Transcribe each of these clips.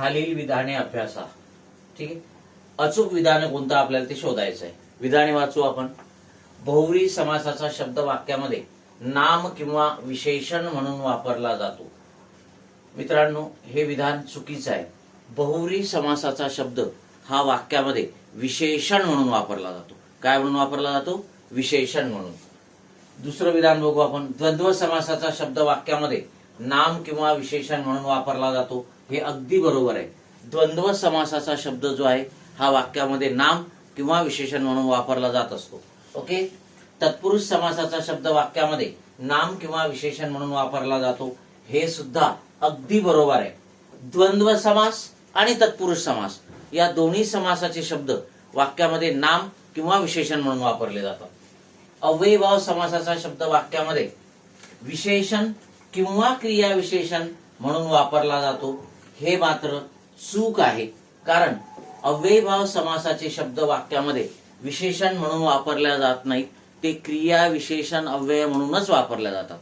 खालील विधाने अभ्यासा ठीक आहे? अचूक विधान कोणतं आपल्याला ते शोधायचं आहे. विधाने वाचू आपण. बहुव्री समासाचा शब्द वाक्यामध्ये नाम किंवा विशेषण म्हणून वापरला जातो. मित्रांनो हे विधान चुकीचं आहे. बहुरी समासाचा शब्द हा वाक्यामध्ये विशेषण म्हणून वापरला जातो. काय म्हणून वापरला जातो? विशेषण म्हणून. दुसरं विधान बघू आपण. द्वंद्व समासाचा शब्द वाक्यामध्ये नाम किंवा विशेषण म्हणून वापरला जातो. हे अगदी बरोबर आहे. द्वंद्व समासाचा शब्द जो आहे हा वाक्यामध्ये नाम किंवा विशेषण म्हणून वापरला जात असतो. ओके? तत्पुरुष समासाचा शब्द वाक्यामध्ये नाम किंवा विशेषण म्हणून वापरला जातो हे सुद्धा अगदी बरोबर आहे. द्वंद्व समास आणि तत्पुरुष समास या दोन्ही समासाचे शब्द वाक्यामध्ये नाम किंवा विशेषण म्हणून वापरले जातात. अव्ययभाव समासाचा शब्द वाक्यामध्ये विशेषण किंवा क्रिया विशेषण म्हणून वापरला जातो हे मात्र चूक आहे. कारण अव्ययभाव समासाचे शब्द वाक्यामध्ये विशेषण म्हणून वापरल्या जात नाहीत. ते क्रिया विशेषण अव्यय म्हणूनच वापरल्या जातात.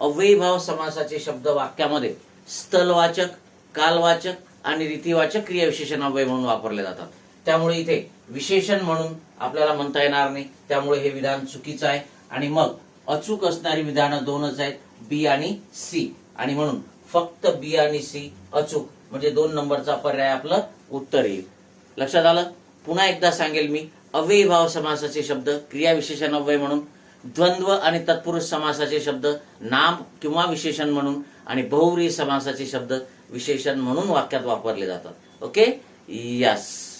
अव्ययभाव समासाचे शब्द वाक्यामध्ये स्थलवाचक कालवाचक आणि रीतिवाचक क्रिया विशेषण अव्यय म्हणून वापरले जातात. त्यामुळे इथे विशेषण म्हणून आपल्याला म्हणता येणार नाही. त्यामुळे हे विधान चुकीचं आहे. आणि मग अचूक असणारी विधानं दोनच आहेत बी आणि सी. आणि म्हणून फक्त बी आणि सी अचूक. म्हणजे दोन नंबरचा पर्याय आपलं उत्तर येईल. लक्षात आलं? पुन्हा एकदा सांगेल मी अव्ययभाव समासाचे शब्द क्रिया विशेषण अव्यय म्हणून द्वंद्व आणि तत्पुरुष समासाचे शब्द नाम किंवा विशेषण म्हणून आणि बहुव्रीही समासाचे शब्द विशेषण म्हणून वाक्यात वापरले जातात. ओके? यस